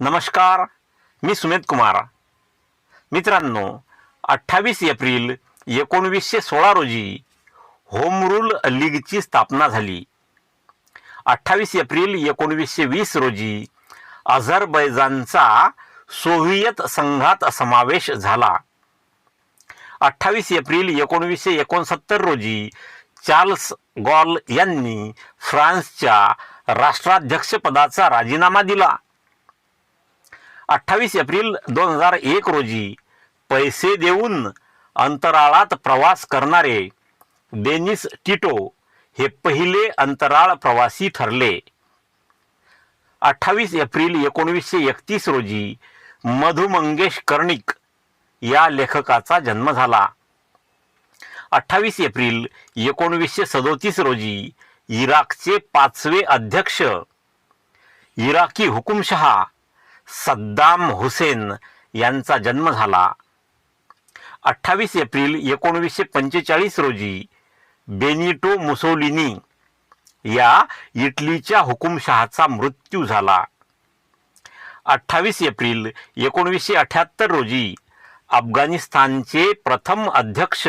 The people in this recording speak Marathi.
नमस्कार मी सुमित कुमार. मित्रांनो अठ्ठावीस एप्रिल एकोणवीसशे सोळा रोजी होम रूल लीगची स्थापना झाली. अठ्ठावीस एप्रिल एकोणवीसशे वीस रोजी अझरबैजानचा सोव्हिएत संघात समावेश झाला. अठ्ठावीस एप्रिल एकोणवीसशे एकोणसत्तर रोजी चार्ल्स गॉल यांनी फ्रान्सच्या राष्ट्राध्यक्षपदाचा राजीनामा दिला. अठ्ठावीस एप्रिल दोन हजार एक रोजी पैसे देऊन अंतराळात प्रवास करणारे डेनिस टिटो हे पहिले अंतराळ प्रवासी ठरले. अठ्ठावीस एप्रिल एकोणवीसशे एकतीस रोजी मधु मंगेश कर्णिक या लेखकाचा जन्म झाला. अठ्ठावीस एप्रिल एकोणवीसशे सदोतीस रोजी इराकचे पाचवे अध्यक्ष. इराकी हुकुमशहा सद्दाम हुसेन यांचा जन्म झाला. अठ्ठावीस एप्रिल एकोणवीसशे पंचेचाळीस रोजी बेनिटो मुसोलिनी या इटलीच्या हुकुमशहाचा मृत्यू झाला. अठ्ठावीस एप्रिल एकोणवीसशे अठ्याहत्तर रोजी अफगाणिस्तानचे प्रथम अध्यक्ष